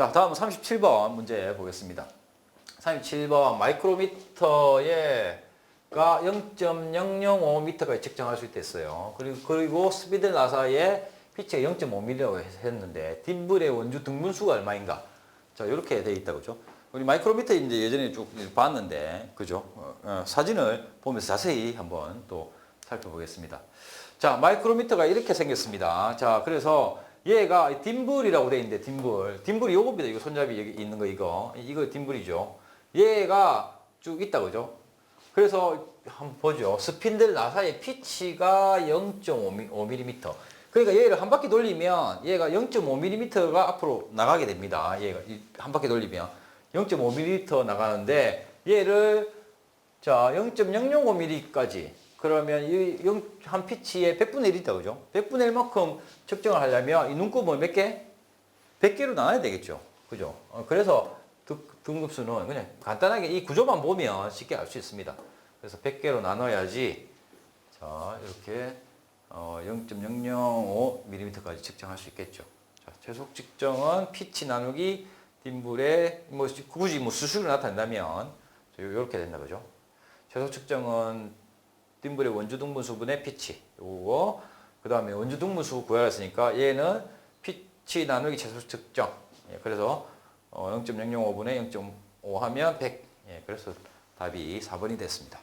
자, 다음 37번 문제 보겠습니다. 37번 마이크로미터에가 0.005m까지 측정할 수 있댔어요. 그리고, 그리고 스피드 나사의 피치가 0.5mm라고 했는데 딤블의 원주 등분수가 얼마인가? 자, 이렇게 돼 있다 그죠? 우리 마이크로미터 이제 예전에 쭉 봤는데 그죠? 어, 어, 사진을 보면서 자세히 한번 또 살펴보겠습니다. 자, 마이크로미터가 이렇게 생겼습니다. 자, 그래서 얘가 딤블이라고 돼 있는데 딤블. 딤블이 요겁니다. 이거 손잡이 여기 있는 거 이거. 이거 딤블이죠. 얘가 쭉 있다 그죠? 그래서 한번 보죠. 스핀들 나사의 피치가 0.5mm. 그러니까 얘를 한 바퀴 돌리면 얘가 0.5mm가 앞으로 나가게 됩니다. 얘가 이한 바퀴 돌리면 0.5mm 나가는데 얘를 자 0.005mm까지 그러면 이한 피치에 100분의 1이다 그죠? 100분의 1만큼 측정을 하려면 이 눈곱을 몇 개? 100개로 나눠야 되겠죠. 그죠? 어, 그래서 등- 등급수는 그냥 간단하게 이 구조만 보면 쉽게 알 수 있습니다. 그래서 100개로 나눠야지 자 이렇게 어, 0.005mm까지 측정할 수 있겠죠. 자, 최속 측정은 피치 나누기 딤블의 뭐 굳이 뭐 수식으로 나타낸다면 이렇게 된다 그죠? 최소 측정은 딤블의 원주 등분수분의 피치. 요거. 그 다음에 원주 등분수 구하라 했으니까 얘는 피치 나누기 최소 측정. 예, 그래서 어, 0.005분의 0.5 하면 100 예, 그래서 답이 4번이 됐습니다.